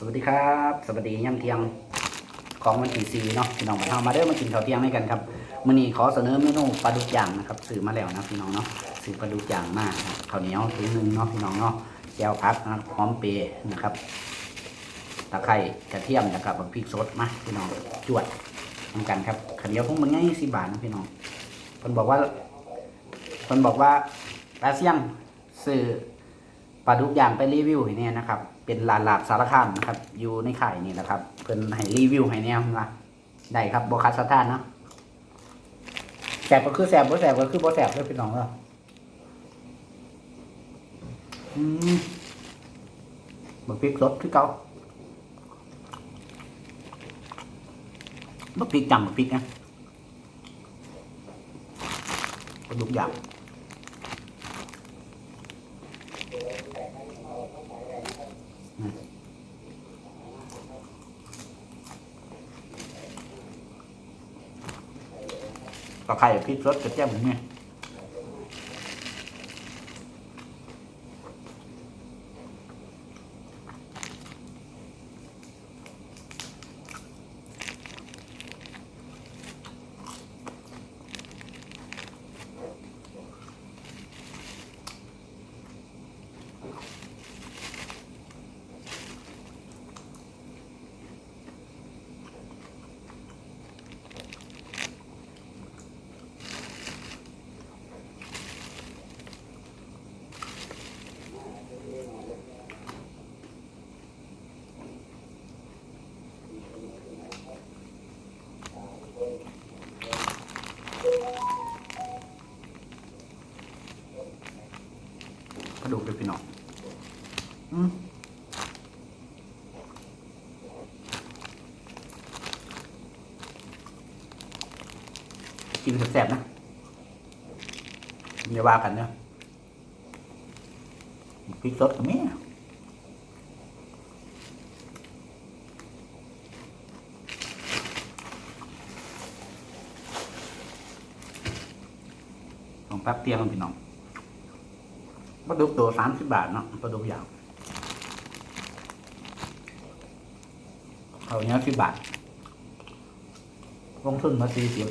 สวัสดีครับ สวัสดีย่ำเที่ยงของวันที่สี่เนาะพี่น้องมาทำมาเด้อมากินข้าวเที่ยงด้วยกันครับมื้อนี้ขอเสนอเมนูปลาดุกย่างนะครับซื้อมาแล้วนะพี่น้องเนาะซื้อปลาดุกย่างมาข้าวเหนียวถุงหนึงเนาะพี่น้องเนาะแก้วพักนะครับหอมเปรย์นะครับตะไคร้กระเทียมแล้วก็บักพริกสดมาพี่น้องจวดทำกันครับข้าวเหนียวพวกมันง่ายสิบบาทนะพี่น้องเพิ่นบอกว่าเพิ่นบอกว่าปลาเสี่ยงซื้อปลาดุกย่างไปรีวิวเนี่ยนะครับ เป็นลานลาบสารคามนะครับ อยู่ในข่ายนี่แหละครับ เพิ่นให้รีวิวให้เนี่นะได้ครับบคัสถานเนาะแสบก็คือแสบบ่แสบก็คือบ่แสบเลยพี่น้องเนาะอืมบักพริกสดคือเก่าบักพริกจำบักพริกนะปลาดุกย่าง ตะไคร้พริกรสกระเทียมอย่างเนี่ย ระดูกเลยพี่น้องอืมกินแซ่บๆนะอย่าว่ากันเนอะพริกสดกับแม่ของแป๊บเตียงพี่น้อง ปลาดุกตัวสามสิบบาทเนาะปลาดุกยาวเอาเนี้ยสิบบาทลงทุนมาสี่สิบ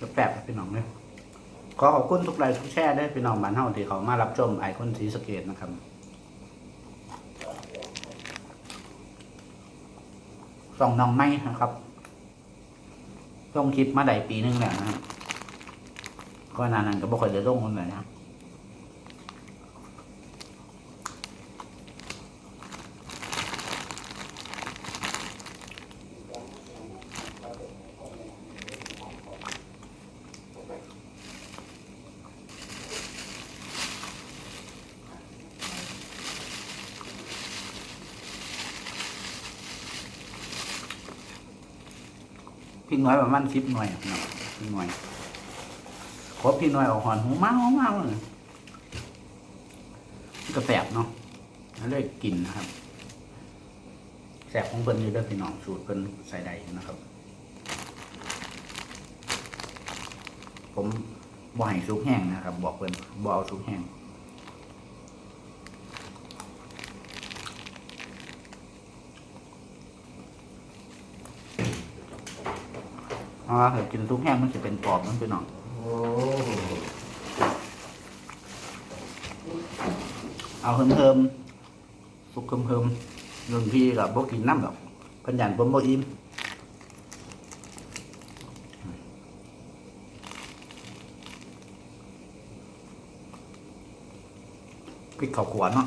จะแปบพี่น้องเลยขอขอบคุณทุกไลค์ทุกแชร์ด้วยพี่น้องบ้านเฮาที่เขามารับชมไอคอนสีสเกตนะครับส่องน้องไม้นะครับต้องคลิปมาได้ปีหนึงแล้วนะครับก็นานๆก็บ่ค่อยได้ลงคนเลยนะ พี่น้อยประมาณสิบหน่วยพี่น้องพี่น้อยครบพี่น้อยออกหอนหูเมาเมาเลยก็แสบเนาะแล้วเลยกินนะครับแสบของเพิ่นอยู่เด้วยพี่น้องสูตรเพิ่นใส่ใดนะครับ ผมบ่ให้ซุปแห้งนะครับ บอกเพิ่นบ่เอาซุปแห้ง เพราะว่าถ้ากินซุปแห้งมันจะเป็นปอบมันพี่น้องเอาเพิ่มเพิ่มสุกเพิ่มเพิ่มรุ่นพี่กับบกินน้ำดอกพันยันผมบ่อิ่มพริกข้าวขวานเนาะ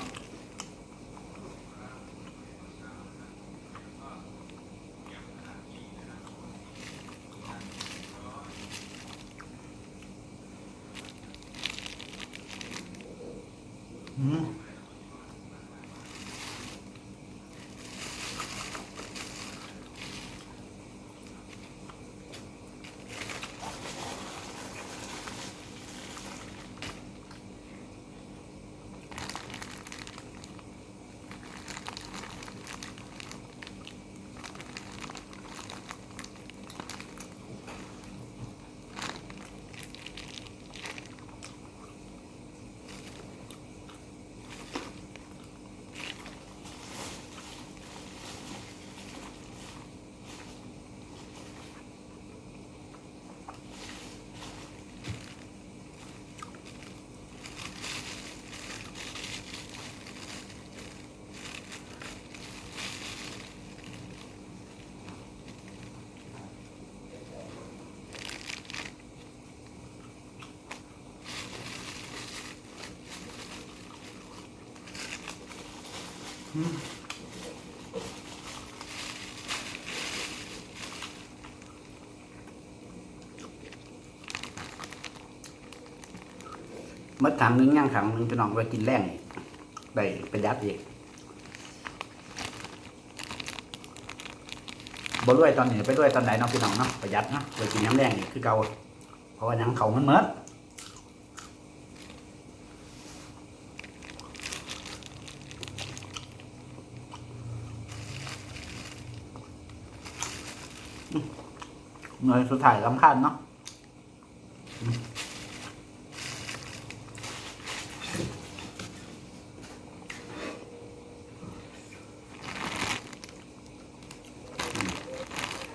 อื มเมื่อถังนึงย่างถังนึงพี่น้องไปกินแรงอีกได้ประหยัดอีกบ่รวยตอนนี้ไปรวยตอนไหนเนาะพี่น้องเนาะประหยัดเนาะไปกินน้ำแรงอีกคือเก่าเพราะว่ายังเขามันเมิด หน่วยสุดท้ายลำคัญเนาะ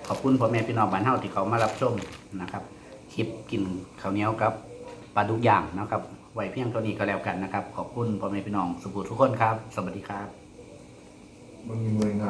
ขอบคุณพ่อแม่พี่น้องบ้านเฮาที่เขามารับชมนะครับคลิปกินข้าวเหนียวกับปลาดุกย่างนะครับไว้เพียงเท่านี้ก็แล้วกันนะครับ ขอบคุณพ่อแม่พี่น้องสุภูทุกคนครับ สวัสดีครับ มึงมีมือครับ